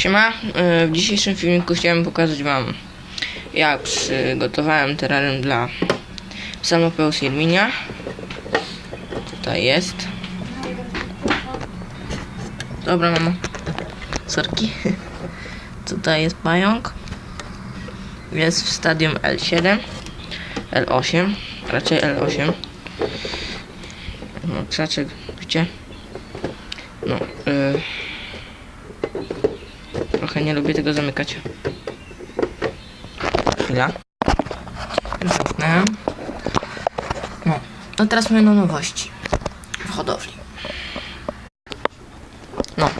Siema, y, w dzisiejszym filmiku chciałem pokazać wam jak przygotowałem terrarium dla samopeu Sirminia Tutaj jest. Dobra mamo. Sorki. Tutaj jest pająk. Jest w stadium L7 L8 Raczej L8 No, krzaczek, gdzie? No, y Trochę nie lubię tego zamykać. Chwila. Zamknę. No, a teraz mamy na nowości w hodowli. No,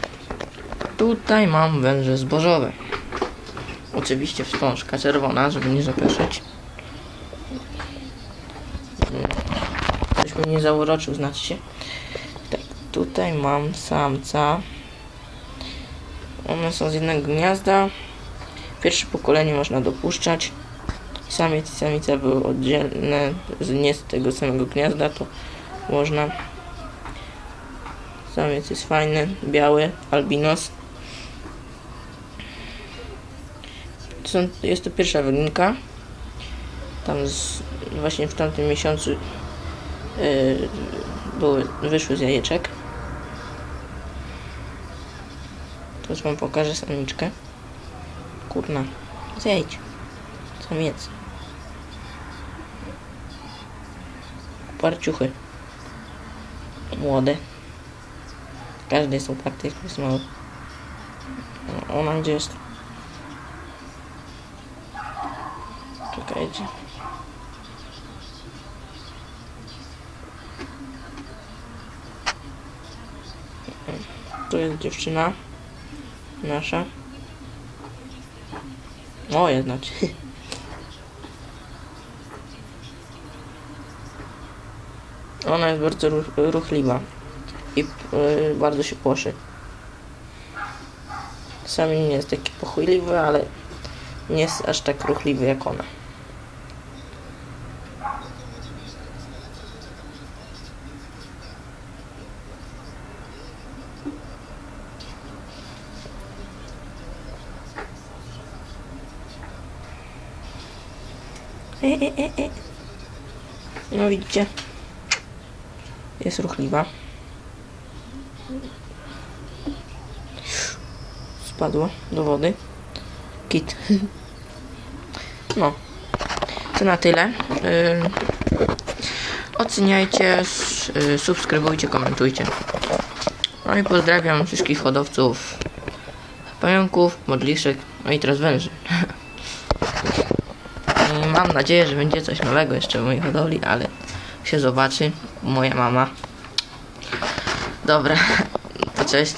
tutaj mam węże zbożowe. Oczywiście wstążka czerwona, żeby nie zapeszać. Coś mnie nie zauroczył, znaczy się. Tak, tutaj mam samca. One są z jednego gniazda. Pierwsze pokolenie można dopuszczać. Samiec i samica były oddzielne, nie z tego samego gniazda, to można. Samiec jest fajny, biały, albinos. To są, jest to pierwsza wyginka. Tam z, właśnie w tamtym miesiącu yy, były, wyszły z jajeczek. Teraz wam pokażę samiczkę. Kurna, zejdź. Samiec. Parciuchy. Młode. Każdy jest oparty, jak jest mały. Ona gdzie jest? Czekajcie. Tu jest dziewczyna nasza. Moje znaczy. Ona jest bardzo ruch, ruchliwa i y, bardzo się płoszy. Sami nie jest taki pochujliwy, ale nie jest aż tak ruchliwy jak ona. No widzicie. Jest ruchliwa. Spadła do wody. Kit. No. To na tyle. Yy, oceniajcie, yy, subskrybujcie, komentujcie. No i pozdrawiam wszystkich hodowców pająków, modliszek, no i teraz węży. Mam nadzieję, że będzie coś nowego jeszcze w mojej hodowli, ale się zobaczy. Moja mama. Dobra, to cześć.